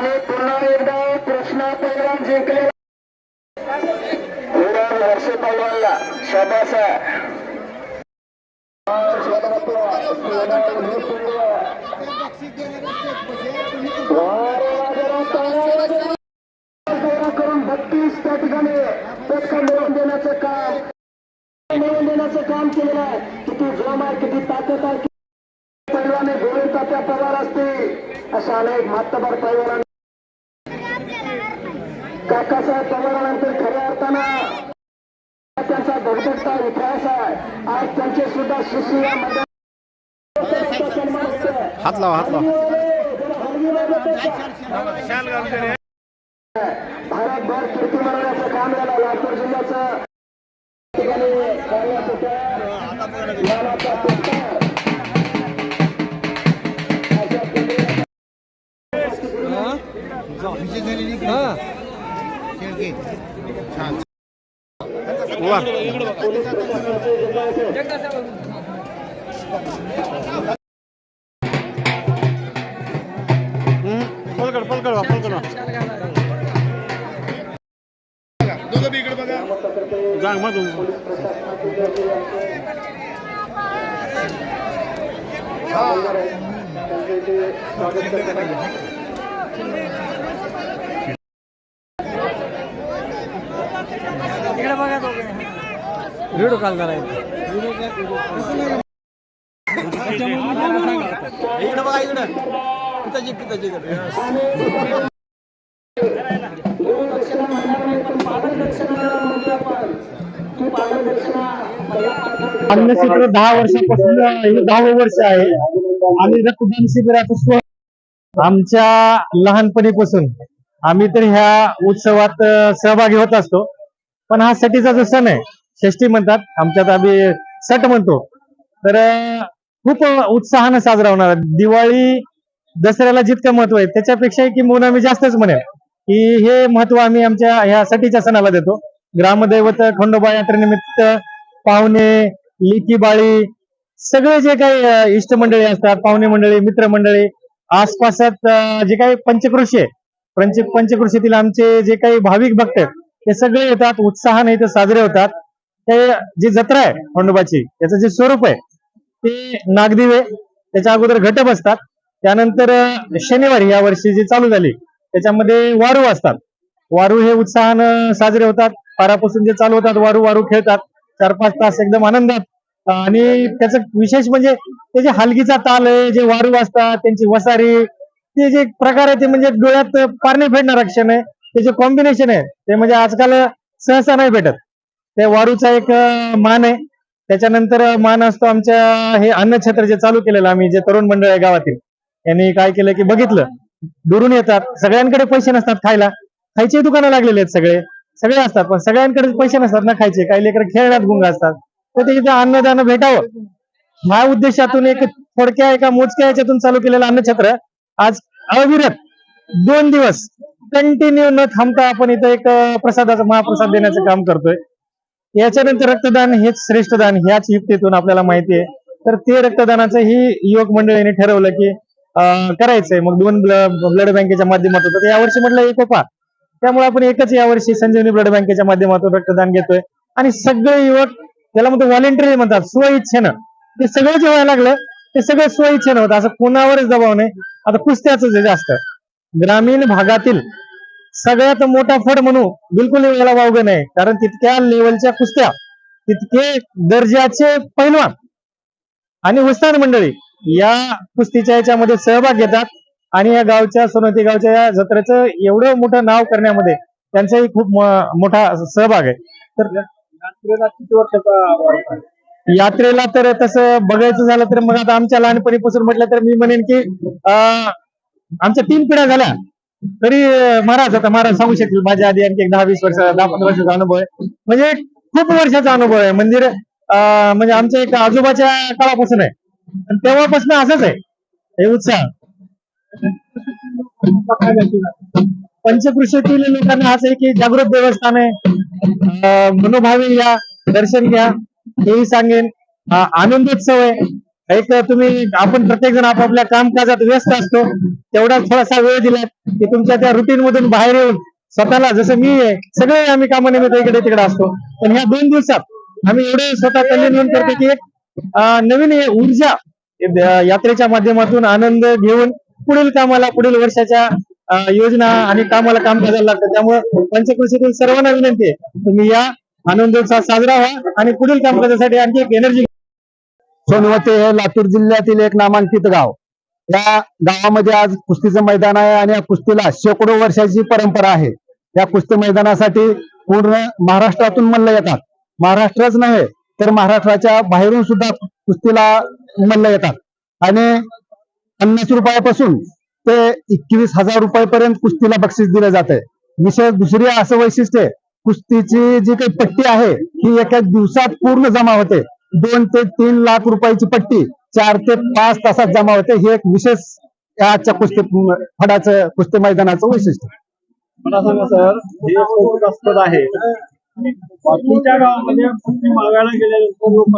आणि पुन्हा एकदा कृष्णा पैलवान जिंकले. वर्ष पैलवानला शाबास. करून बत्तीस त्या ठिकाणी पटकन मिळवून देण्याचं काम. मिळवून देण्याचं काम केलेलं आहे. किती जोम आहे किती ताकद आहे किती गोविंद तात्या पवार असते अशा अनेक मातबर पैलवानांनी काकासाहेब पवारानंतर खऱ्या अर्थानं त्यांचा धगधगता इतिहास आहे. आज त्यांचे सुद्धा शिष्य या मंडळात हात लावा हात लावा. भारतभर कीर्ती बनवण्याचं काम झालं लातूर जिल्ह्याचं ठिकाणी वा पलकड पलकड वा पलकड वा बी इकडे बघा मग व्हिडिओ कॉल करायचा. इकडे बघा इकडे. पिताजी पिताजी अन्न शिबिर दहा वर्षापासून हे दहावं वर्ष आहे. आणि रक्तदान शिबिराचं स्व आमच्या लहानपणीपासून आम्ही तर ह्या उत्सवात सहभागी होत असतो. पण हा सटीचा जो सण आहे षष्टी म्हणतात. आमच्यात आम्ही सट म्हणतो. तर खूप उत्साहानं साजरा होणार दिवाळी दसऱ्याला जितकं महत्त्व आहे त्याच्यापेक्षा किंबहुना आम्ही जास्तच म्हणेल. की हे महत्त्व आम्ही आमच्या ह्या सटीच्या सणाला देतो. ग्रामदैवत खंडोबा यात्रेनिमित्त पाहुणे लिकी बाळी सगळे जे काही इष्टमंडळी असतात पाहुणे मंडळी मित्रमंडळी आसपासात जे काही पंचकृषी आहे पंच पंचकृषीतील आमचे जे काही भाविक भक्त आहेत ते सगळे येतात उत्साहाने इथे साजरे होतात. ते जी जत्रा आहे खंडोबाची त्याचं जे स्वरूप आहे ते नागदिवे त्याच्या अगोदर घटप असतात. त्यानंतर शनिवारी या वर्षी जी चालू झाली त्याच्यामध्ये वारू असतात. वारू हे उत्साहानं साजरे होतात. पारापासून जे चालू होतात वारू वारू खेळतात. चार पाच तास एकदम आनंदात. आणि त्याचं विशेष म्हणजे त्याचे हलगीचा ताल आहे जे वारू असतात त्यांची वसारी ते जे प्रकार आहे ते म्हणजे डोळ्यात पारणे फेडणारा क्षण आहे. ते जे कॉम्बिनेशन आहे ते म्हणजे आजकाल सहसा नाही भेटत. ते वारूचा एक मान आहे. त्याच्यानंतर मान असतो आमच्या हे अन्नछत्र जे चालू केलेलं आम्ही जे तरुण मंडळ आहे गावातील. यांनी काय केलं की बघितलं. दुरून येतात. सगळ्यांकडे पैसे नसतात खायला. खायचे दुकानं लागलेले आहेत सगळे. सगळे असतात पण सगळ्यांकडे पैसे नसतात ना खायचे. काही लेकर खेळण्यात गुंग असतात. तर ते इथं अन्नदान भेटावं. ह्या उद्देशातून एक थोडक्या एका मोजक्या याच्यातून चालू केलेलं अन्नछत्र आज अविरत दोन दिवस कंटिन्यू न थांबता आपण इथं एक अं, प्रसादाचा महाप्रसाद देण्याचं काम करतोय. याच्यानंतर रक्तदान हेच श्रेष्ठ दान ह्याच युक्तीतून आपल्याला माहिती आहे. तर ते रक्तदानाचं ही युवक मंडळीने ठरवलं की करायचंय. मग दोन ब्लड बँकेच्या माध्यमातून. तर यावर्षी म्हटलं एकोपा त्यामुळे आपण एकच यावर्षी संजीवनी ब्लड बँकेच्या माध्यमातून रक्तदान घेतोय. आणि सगळे युवक त्याला म्हणतो व्हॉलेंटरी म्हणतात स्वइच्छेनं. ते सगळं जे व्हायला लागलं ते सगळं स्वइच्छेनं होतं. असं कोणावरच दबाव नाही. आता कुस्त्याच जास्त. ग्रामीण भागातील सगळ्यात मोठा फड म्हणू बिलकुल याला वावगं नाही. कारण तितक्या लेवलच्या कुस्त्या तितके दर्जाचे पैलवान आणि उस्ताद मंडळी या कुस्तीच्या याच्यामध्ये सहभाग घेतात आणि या गावच्या सोनवती गावच्या या जत्रेचं एवढं मोठं नाव करण्यामध्ये त्यांचाही खूप मोठा सहभाग आहे. तर किती वर्षाचा यात्रेला तर तसं बघायचं झालं तर मग आता आमच्या लहानपणीपासून म्हटलं तर मी म्हणेन की आमच्या तीन पिढ्या झाल्या. तरी महाराज आता महाराज सांगू शकतील माझ्या आधी आणखी एक दहा वीस वर्ष दहा पंधरा वर्षाचा अनुभव आहे. म्हणजे खूप वर्षाचा अनुभव आहे. मंदिर म्हणजे आमच्या एक आजोबाच्या काळापासून आहे. आणि तेव्हापासून असंच आहे. हे उत्साह. पंचकृषीतील लोकांना असं आहे की जागृत देवस्थान आहे. मनोभावी या दर्शन घ्या. हेही सांगेन. आनंदोत्सव आहे. एक तुम्ही आपण प्रत्येक जण आपापल्या कामकाजात व्यस्त असतो. तेवढा थोडासा वेळ दिला की तुमच्या त्या रुटीन मधून बाहेर येऊन स्वतःला जसं मी आहे सगळे आम्ही कामानिमित्त इकडे तिकडे असतो. पण ह्या दोन दिवसात आम्ही एवढे स्वतः तल्लीन करतो की एक नवीन ऊर्जा यात्रेच्या माध्यमातून आनंद घेऊन पुढील कामाला पुढील वर्षाच्या योजना आणि कामाला काम करायला लागतं. त्यामुळे पंचकृषीतील सर्वांना विनंती आहे तुम्ही या आनंदोत्सव साजरा व्हा आणि पुढील कामकाजासाठी आणखी एक एनर्जी सोनवते हे लातूर जिल्ह्यातील एक नामांकित गाव. या गावामध्ये आज कुस्तीचं मैदान आहे आणि या कुस्तीला शेकडो वर्षाची परंपरा आहे. या कुस्ती मैदानासाठी पूर्ण महाराष्ट्रातून मल्ल येतात. महाराष्ट्रच नव्हे तर महाराष्ट्राच्या बाहेरून सुद्धा कुस्तीला मल्ल येतात. आणि पन्नास रुपयापासून ते एकवीस हजार रुपयापर्यंत कुस्तीला बक्षीस दिलं जाते विशेष दुसरी असं वैशिष्ट्य कुस्तीची जी काही पट्टी आहे ही एका दिवसात पूर्ण जमा होते. दोन ते तीन लाख रुपयाची पट्टी चार ते पाच तासात जमा होते. हे एक विशेष आजच्या कुस्ती फडाचं कुस्ती मैदानाचं वैशिष्ट्य. आहे. मला सांगा सर हे कौतुकास्पद आहे बाकीच्या गावामध्ये कुस्ती मागायला गेल्यानंतर लोक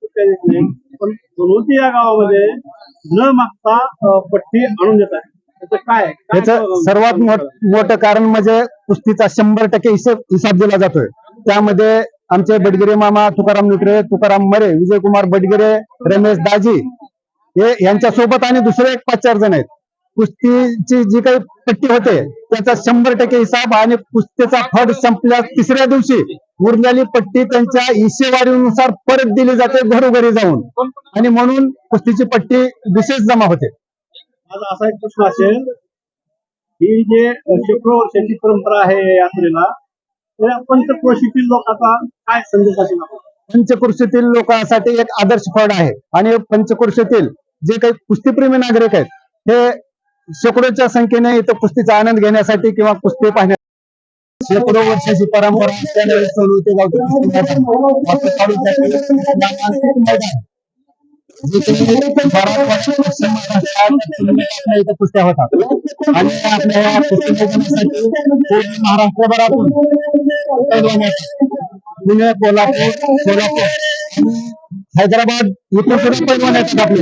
कुस्त्या देत नाही. पण या गावामध्ये न मागता पट्टी आणून देतात त्याचं काय याचं सर्वात मोठ- मोठं कारण म्हणजे कुस्तीचा शंभर टक्के हिशोब हिसाब दिला जातोय. त्यामध्ये आमचे बडगिरे मामा तुकाराम निकरे तुकाराम मरे विजयकुमार बडगिरे रमेश दाजी हे यांच्या सोबत आणि दुसरे एक पाच चार जण आहेत. कुस्तीची जी काही पट्टी होते त्याचा शंभर टक्के हिसाब आणि कुस्तीचा फड संपल्या तिसऱ्या दिवशी उरलेली पट्टी त्यांच्या हिशेवारीनुसार परत दिली जाते घरोघरी जाऊन. आणि म्हणून कुस्तीची पट्टी विशेष जमा होते. माझा असा एक प्रश्न असेल ही जे शेकडो वर्षाची परंपरा आहे यात्रेला पंचक्रोशीतील लोकांचा काय संदेश असेल पंचकृषीतील लोकांसाठी एक आदर्श फळ आहे. आणि पंचकृषीतील जे काही कुस्तीप्रेमी नागरिक आहेत हे शेकडोच्या संख्येने इथं कुस्तीचा आनंद घेण्यासाठी किंवा कुस्ती पाहण्यासाठी शेकडो वर्षाची परंपरा सोनवते गावचे कुस्ती मैदान, वापस तालुक्यातील नामांकित मैदान. जे काही मराठवाडा, पश्चिम महाराष्ट्रात आपल्या इथं कुस्त्या होतात आणि आपल्या या कुस्ती मैदानासाठी पूर्ण महाराष्ट्रभरातून पैलवान येतात. पुणे कोल्हापूर सोलापूर आणि हैदराबाद इथून सुद्धा पैलवान येतात आपले